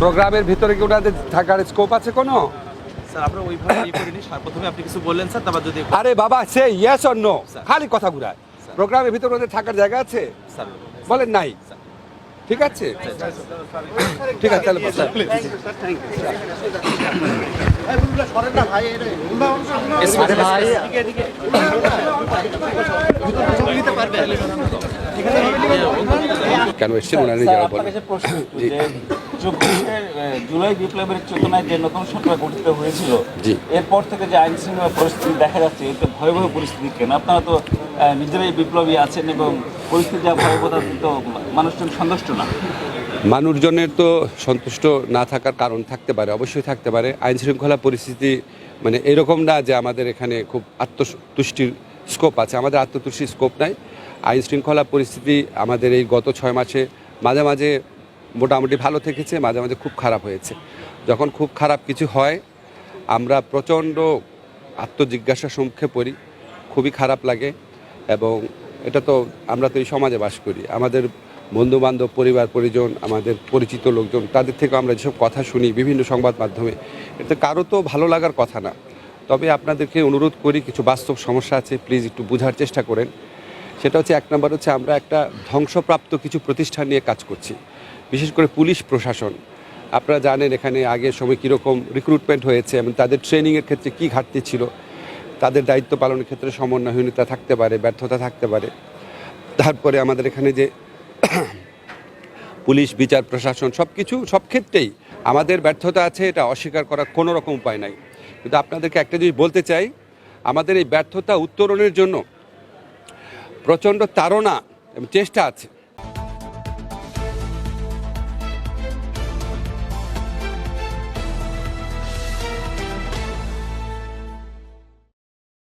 প্রোগ্রামের ভিতরে কি ওনাদের থাকার স্কোপ আছে কোনো? স্যার আমরা ওইভাবে ইয়ে করিনি স্যার প্রথমে আপনি কিছু বললেন স্যার তারপর যদি আরে বাবা সে ইয়েস অর নো খালি কথা ঘুরায়। প্রোগ্রামের ভিতরে ওদের থাকার জায়গা আছে? স্যার। বলেন নাই। ঠিক আছে? ঠিক আছে তাহলে স্যার। কেন এসছেন ওনারা নিজেরা বলেন জুলাই বিপ্লবের চেতনায় যে নতুন সরকার গঠিত হয়েছিল জি। এরপর থেকে যে আইন শৃঙ্খলা পরিস্থিতি দেখা যাচ্ছে এতে ভয়াবহ পরিস্থিতি কেন? আপনারা তো নিজেরাই বিপ্লবী আছেন এবং পরিস্থিতি যা ভয়াবহতা তো মানুষজন সন্তুষ্ট না। মানুষজনের তো সন্তুষ্ট না থাকার কারণ থাকতে পারে অবশ্যই থাকতে পারে। আইন শৃঙ্খলা পরিস্থিতি মানে এরকম না যে আমাদের এখানে খুব আত্মতুষ্টির স্কোপ আছে, আমাদের আত্মতুষ্টির স্কোপ নাই। আইন শৃঙ্খলা পরিস্থিতি আমাদের এই গত ছয় মাসে মাঝে মাঝে মোটামুটি ভালো থেকেছে, মাঝে মাঝে খুব খারাপ হয়েছে। যখন খুব খারাপ কিছু হয়, আমরা প্রচণ্ড আত্মজিজ্ঞাসার সম্মুখে পড়ি, খুবই খারাপ লাগে এবং এটা তো আমরা তো এই সমাজে বাস করি। আমাদের বন্ধু বান্ধব পরিবার, পরিজন, আমাদের পরিচিত লোকজন, তাদের থেকে আমরা যেসব কথা শুনি বিভিন্ন সংবাদ মাধ্যমে এটা কারও তো ভালো লাগার কথা না। তবে আপনাদেরকে অনুরোধ করি, কিছু বাস্তব সমস্যা আছে প্লিজ একটু বোঝার চেষ্টা করেন। সেটা হচ্ছে এক নম্বর হচ্ছে আমরা একটা ধ্বংসপ্রাপ্ত কিছু প্রতিষ্ঠান নিয়ে কাজ করছি, বিশেষ করে পুলিশ প্রশাসন। আপনারা জানেন এখানে আগের সময় কীরকম রিক্রুটমেন্ট হয়েছে, এবং তাদের ট্রেনিংয়ের ক্ষেত্রে কী ঘাটতি ছিল, তাদের দায়িত্ব পালনের ক্ষেত্রে সমন্বয়হীনতা থাকতে পারে, ব্যর্থতা থাকতে পারে। তারপরে আমাদের এখানে যে পুলিশ, বিচার, প্রশাসন সব কিছু সব ক্ষেত্রেই আমাদের ব্যর্থতা আছে, এটা অস্বীকার করার কোনো রকম উপায় নাই। কিন্তু আপনাদেরকে একটা জিনিস বলতে চাই, আমাদের এই ব্যর্থতা উত্তরণের জন্য প্রচণ্ড তাড়না এবং চেষ্টা আছে।